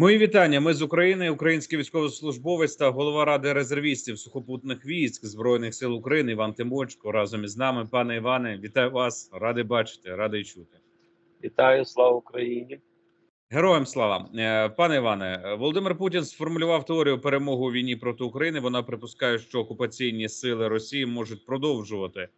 Мої вітання. Ми з України, український військовослужбовець та голова ради резервістів сухопутних військ збройних сил України Іван Тимочко разом із нами. Пане Іване, вітаю вас! Радий бачити, радий чути. Вітаю, слава Україні! Героям слава Е, пане Іване. Володимир Путін сформулював теорію перемоги у війні проти України. Вона припускає, що окупаційні сили Росії можуть продовжувати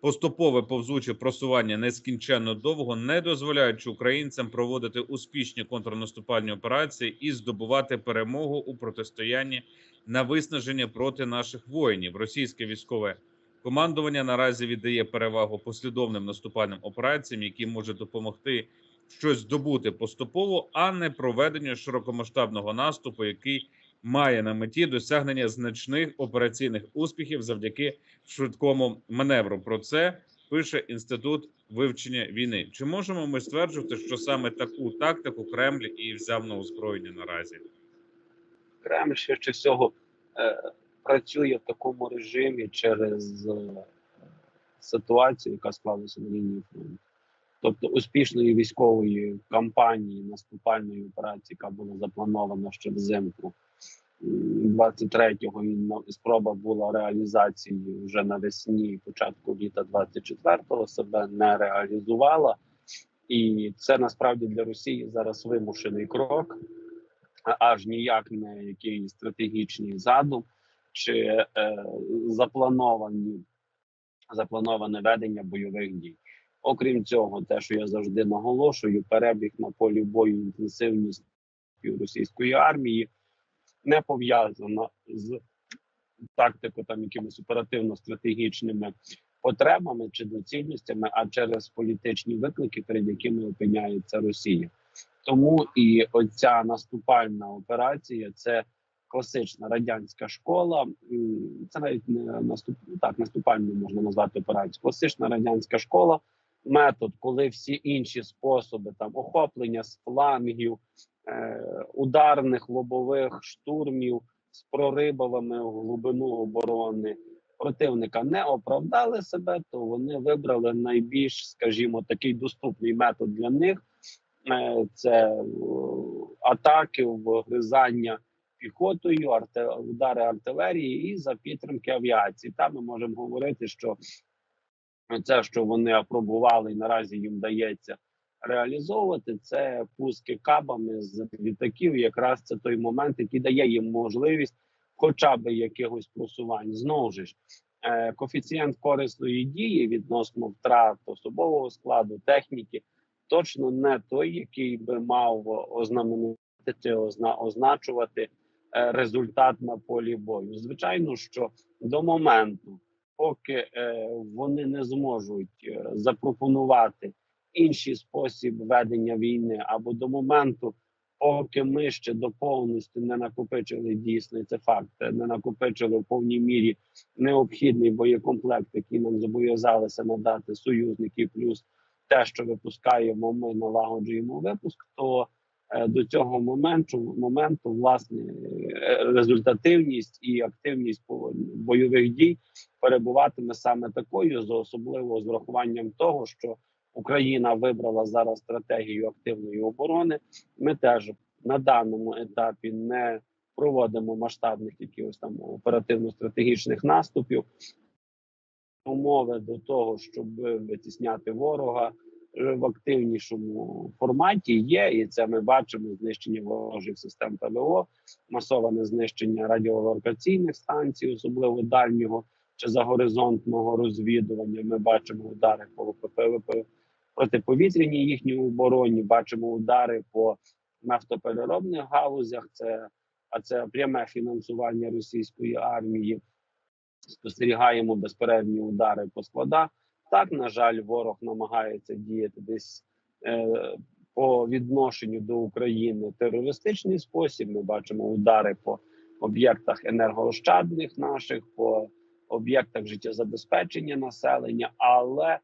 поступове повзуче просування нескінченно довго, не дозволяючи українцям проводити успішні контрнаступальні операції і здобувати перемогу у протистоянні на виснаження проти наших воїнів. Російське військове командування наразі віддає перевагу послідовним наступальним операціям, які можуть допомогти щось здобути поступово, а не проведенню широкомасштабного наступу, який має на меті досягнення значних операційних успіхів завдяки швидкому маневру. Про це пише інститут вивчення війни. Чи можемо ми стверджувати, що саме таку тактику Кремль і взяв на озброєння наразі? Кремль ще всього е, працює в такому режимі через е, ситуацію, яка склалася на лінії фронту. Тобто успішної військової кампанії наступальної операції, яка була запланована ще взимку 23-го, і спроба була реалізації вже навесні, початку літа 24-го, себе не реалізувала. І це насправді для Росії зараз вимушений крок, аж ніяк не якийсь стратегічний задум чи е, заплановані заплановане ведення бойових дій. Окрім цього, те, що я завжди наголошую, перебіг на полі бою інтенсивність російської армії не пов'язана з тактико там якимись оперативно-стратегічними потребами чи доцільностями, а через політичні виклики, перед якими опиняється Росія. Тому і оця наступальна операція це класична радянська школа. Це навіть не наступ так, наступальну можна назвати операцію. Класична радянська школа. Метод, коли всі інші способи там охоплення з флангів, ударних лобових штурмів з проривами в глибину оборони противника не оправдали себе, то вони вибрали найбільш, скажімо, такий доступний метод для них. Е, Це е, атаки, вгризання піхотою, арте, удари артилерії і за підтримки авіації. Там ми можемо говорити, що це, що вони апробували, і наразі їм вдається реалізовувати, це пуски кабами з літаків. Якраз це той момент, який дає їм можливість, хоча б якихось просувань. Знову ж е, коефіцієнт корисної дії відносно втрат особового складу, техніки, точно не той, який би мав ознаменувати озна, означувати е, результат на полі бою. Звичайно, що до моменту, поки е, вони не зможуть е, запропонувати інший спосіб ведення війни, або до моменту, поки ми ще до повністю не накопичили дійсно це факт, е, не накопичили в повній мірі необхідний боєкомплект, який нам зобов'язалися надати союзники, плюс те, що випускаємо, ми налагоджуємо випуск, то е, до цього моменту моменту власне е, результативність і активність бойових дій перебуватиме саме такою, з особливо з врахуванням того, що Україна вибрала зараз стратегію активної оборони. Ми теж на даному етапі не проводимо масштабних якихось там оперативно-стратегічних наступів. Умови до того, щоб витісняти ворога в активнішому форматі є, і це ми бачимо знищення ворожих систем ПВО, масоване знищення радіолокаційних станцій, особливо дальнього чи загоризонтного розвідування. Ми бачимо удари по ВПВ протиповітряній їхній обороні, бачимо удари по нафтопереробних галузях. Це а це пряме фінансування російської армії. Спостерігаємо безперервні удари по складах. Так, на жаль, ворог намагається діяти десь е, по відношенню до України терористичний спосіб. Ми бачимо удари по об'єктах енергоощадних наших, по об'єктах життєзабезпечення населення. Але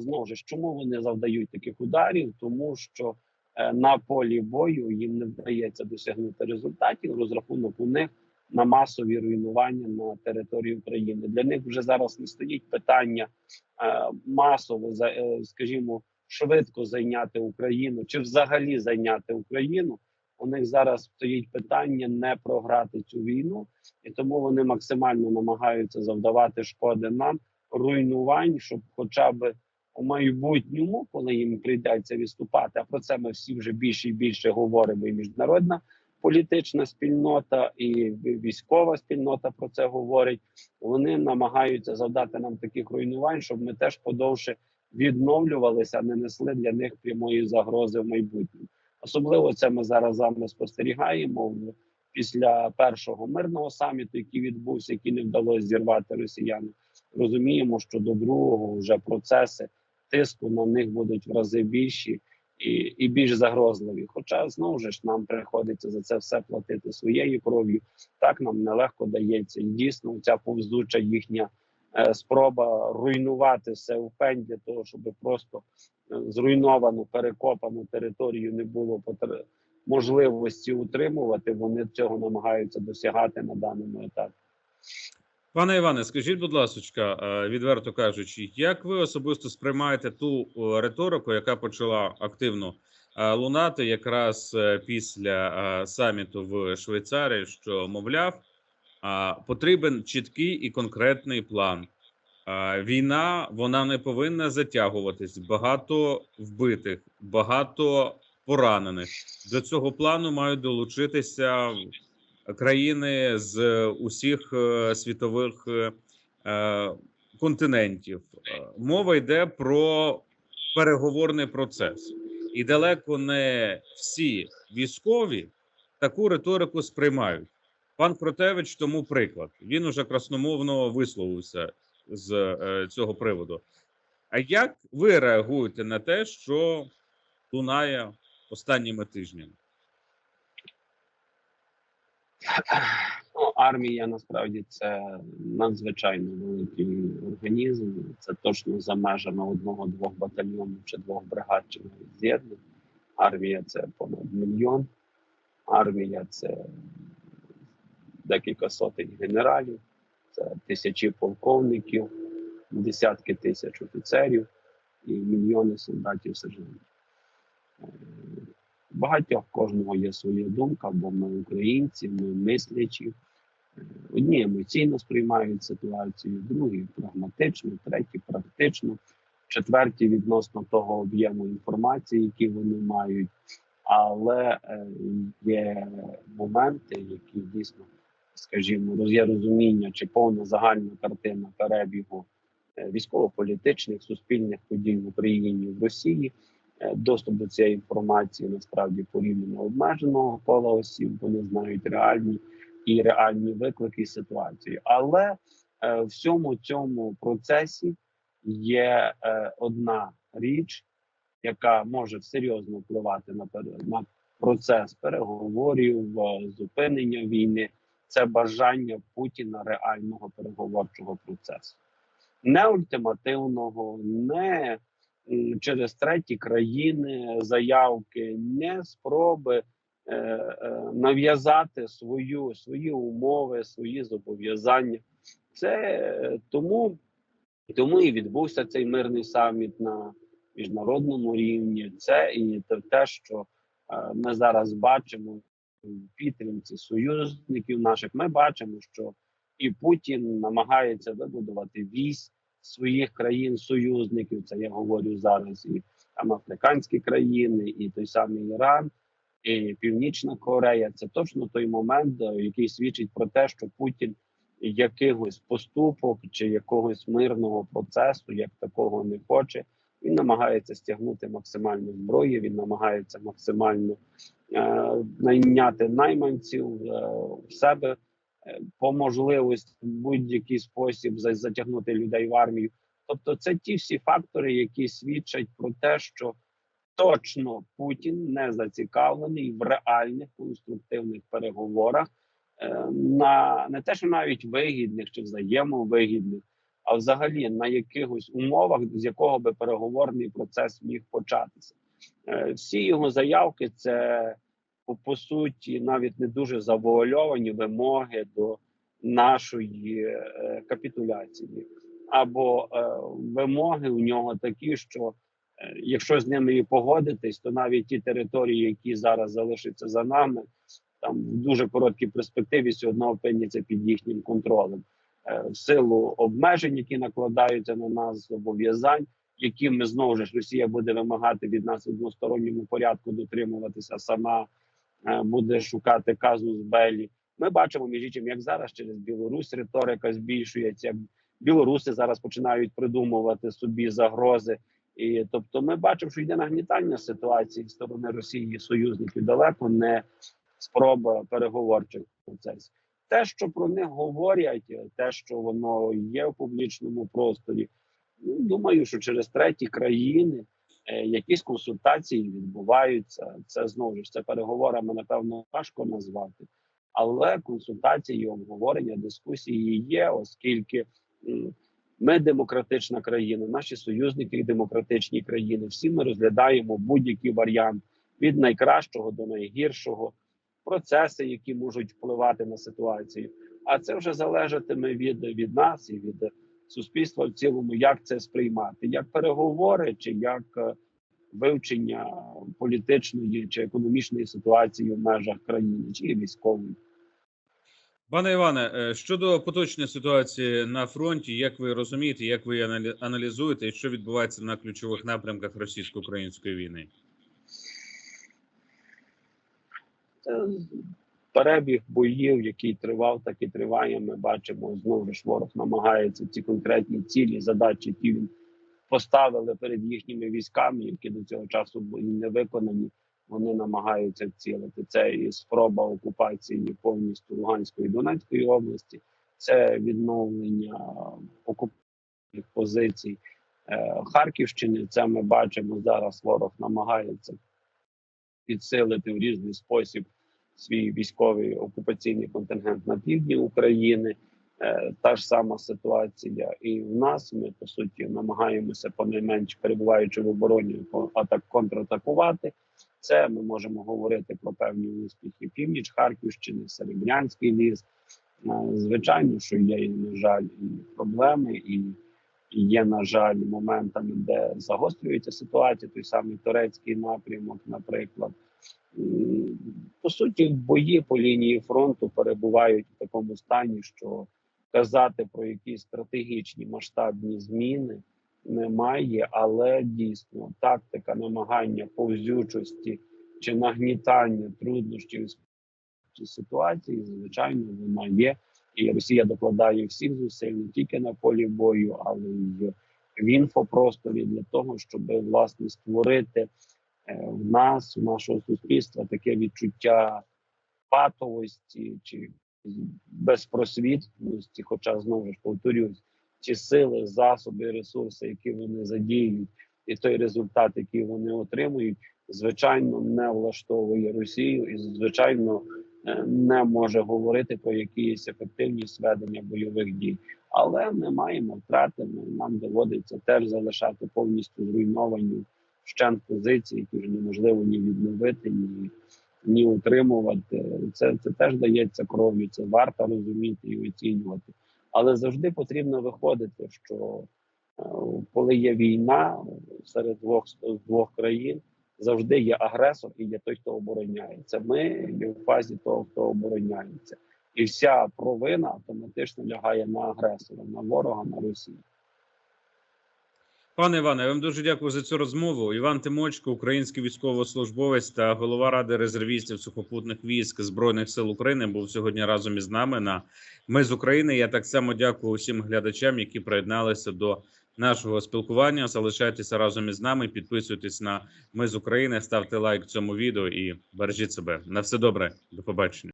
знову ж чому вони завдають таких ударів? Тому що е, на полі бою їм не вдається досягнути результатів. Розрахунок у них на масові руйнування на території України. Для них вже зараз не стоїть питання е, масово за е, скажімо, швидко зайняти Україну чи взагалі зайняти Україну. У них зараз стоїть питання не програти цю війну, і тому вони максимально намагаються завдавати шкоди нам, руйнувань, щоб, хоча б у майбутньому, коли їм прийдеться відступати, а про це ми всі вже більше і більше говоримо. І міжнародна політична спільнота, і військова спільнота про це говорить. Вони намагаються завдати нам таких руйнувань, щоб ми теж подовше відновлювалися, не несли для них прямої загрози в майбутньому. Особливо це ми зараз з вами спостерігаємо після першого мирного саміту, який відбувся, який не вдалося зірвати росіянам. Розуміємо, що до другого вже процеси тиску на них будуть в рази більші і, і більш загрозливі. Хоча знову ж нам приходиться за це все платити своєю кров'ю. Так нам нелегко дається, і дійсно ця повзуча їхня е, спроба руйнувати все пень для того, щоб просто е, зруйновану перекопану територію не було можливості утримувати. Вони цього намагаються досягати на даному етапі. Пане Іване, скажіть, будь ласка, е, відверто кажучи, як ви особисто сприймаєте ту е, риторику, яка почала активно е, лунати якраз після саміту в Швейцарії, що мовляв, потрібен чіткий і конкретний план. Війна вона не повинна затягуватись. Багато вбитих, багато поранених. До цього плану мають долучитися країни з усіх е, світових е, е, континентів. Е, Мова йде про переговорний процес, і далеко не всі військові таку риторику сприймають. Пан Кротевич тому приклад. Він уже красномовно висловився з е, цього приводу. А як ви реагуєте на те, що лунає останніми тижнями? Ну, армія насправді це надзвичайно великий організм. Це точно за межами одного-двох батальйонів чи двох бригад чи навіть з'єднань. Армія це понад мільйон. Армія це декілька сотень генералів, це тисячі полковників, десятки тисяч офіцерів і мільйони солдатів сержантів. Багатьох кожного є своя думка, бо ми українці, ми мислячі. Е, Одні емоційно сприймають ситуацію, другі прагматично, треті практично, четверті відносно того об'єму інформації, які вони мають. Але е, є моменти, які дійсно, скажімо, є розуміння чи повна загальна картина перебігу е, військово-політичних суспільних подій в Україні в Росії. Е, Доступ до цієї інформації насправді порівняно обмеженого кола осіб. Вони знають реальні і реальні виклики ситуації. Але е, в всьому цьому процесі є е, одна річ, яка може серйозно впливати на на процес переговорів, зупинення війни. Це бажання Путіна реального переговорчого процесу, не ультимативного, не через треті країни заявки, не спроби е, е, нав'язати свою свої умови, свої зобов'язання. Це тому, тому і відбувся цей мирний саміт на міжнародному рівні. Це і те- те, що е, ми зараз бачимо в підтримці союзників наших. Ми бачимо, що і Путін намагається вибудувати вісь своїх країн-союзників. Це я говорю зараз і там африканські країни, і той самий Іран, і Північна Корея. Це точно той момент, е, який свідчить про те, що Путін якихось поступок чи якогось мирного процесу, як такого не хоче. Він намагається стягнути максимально зброї. Він намагається максимально е, найняти найманців е, в себе по можливості в будь-який спосіб затягнути людей в армію. Тобто, це ті всі фактори, які свідчать про те, що точно Путін не зацікавлений в реальних конструктивних переговорах е, на не те, що навіть вигідних чи взаємовигідних, а взагалі на якихось умовах, з якого би переговорний процес міг початися. Е, Всі його заявки це по, суті навіть не дуже завуальовані вимоги до нашої е, капітуляції, або е, вимоги у нього такі, що Е, Якщо з ними і погодитись, то навіть ті території, які зараз залишаться за нами, там в дуже короткій перспективі все одно опиняться під їхнім контролем. В силу обмежень, які накладаються на нас, зобов'язань, які ми знову ж Росія буде вимагати від нас в односторонньому порядку дотримуватися, сама буде шукати казус белі. Ми бачимо між іншим, як зараз через Білорусь риторика збільшується. як Білоруси зараз починають придумувати собі загрози. І тобто, ми бачимо, що йде нагнітання ситуації з сторони Росії союзників далеко не спроба переговорчих процесів. Те, що про них говорять, те, що воно є в публічному просторі, ну думаю, що через треті країни е, якісь консультації відбуваються. Це знову ж це переговорами, напевно, важко назвати, але консультації, обговорення, дискусії є, оскільки ми демократична країна, наші союзники демократичні країни. Всі ми розглядаємо будь-який варіант від найкращого до найгіршого, процеси, які можуть впливати на ситуацію. А це вже залежатиме від, від нас і від суспільства в цілому, як це сприймати, як переговори, чи як е, вивчення політичної чи економічної ситуації в межах країни, чи військової. Пане Іване, е, щодо поточної ситуації на фронті, як ви розумієте, як ви аналі- аналізуєте, і що відбувається на ключових напрямках російсько-української війни? Перебіг боїв, який тривав, так і триває. Ми бачимо знову ж ворог намагається ці конкретні цілі, задачі, які він поставили перед їхніми військами, які до цього часу були не виконані. Вони намагаються вцілити. Це і спроба окупації повністю Луганської і Донецької області, це відновлення окупованих позицій е, Харківщини. Це ми бачимо зараз. Ворог намагається підсилити в різний спосіб свій військовий окупаційний контингент на півдні України. Е, Та ж сама ситуація, і в нас ми по суті намагаємося понайменш перебуваючи в обороні, атак контратакувати. Це ми можемо говорити про певні успіхи північ Харківщини, Серебрянський ліс. Е, Звичайно, що є на жаль і проблеми, і є на жаль моментами, де загострюється ситуація. Той самий турецький напрямок, наприклад. По суті, бої по лінії фронту перебувають в такому стані, що казати про якісь стратегічні масштабні зміни немає, але дійсно тактика намагання повзючості чи нагнітання труднощів ситуації, звичайно, вона є. І Росія докладає всіх зусиль не тільки на полі бою, але й в інфопросторі для того, щоб власне створити в нас, у нашого суспільства, таке відчуття патовості чи безпросвітності, хоча знову ж повторюсь, ті сили, засоби, ресурси, які вони задіють, і той результат, який вони отримують, звичайно, не влаштовує Росію, і звичайно е, не може говорити про якісь ефективність ведення бойових дій. Але ми маємо втрати. Нам доводиться теж залишати повністю зруйновані вщент позиції, які вже неможливо ні відновити, ні, ні утримувати. Це, це теж дається кров'ю. Це варто розуміти і оцінювати. Але завжди потрібно виходити, що е, коли є війна серед двох двох країн, завжди є агресор і є той, хто обороняється. Ми є в фазі того, хто обороняється, і вся провина автоматично лягає на агресора, на ворога, на Росію. Пане Іване, я вам дуже дякую за цю розмову. Іван Тимочко, український військовослужбовець та голова ради резервістів сухопутних військ збройних сил України, був сьогодні разом із нами на ми з України. Я так само дякую усім глядачам, які приєдналися до нашого спілкування. Залишайтеся разом із нами. Підписуйтесь на ми з України, ставте лайк цьому відео і бережіть себе. На все добре. До побачення.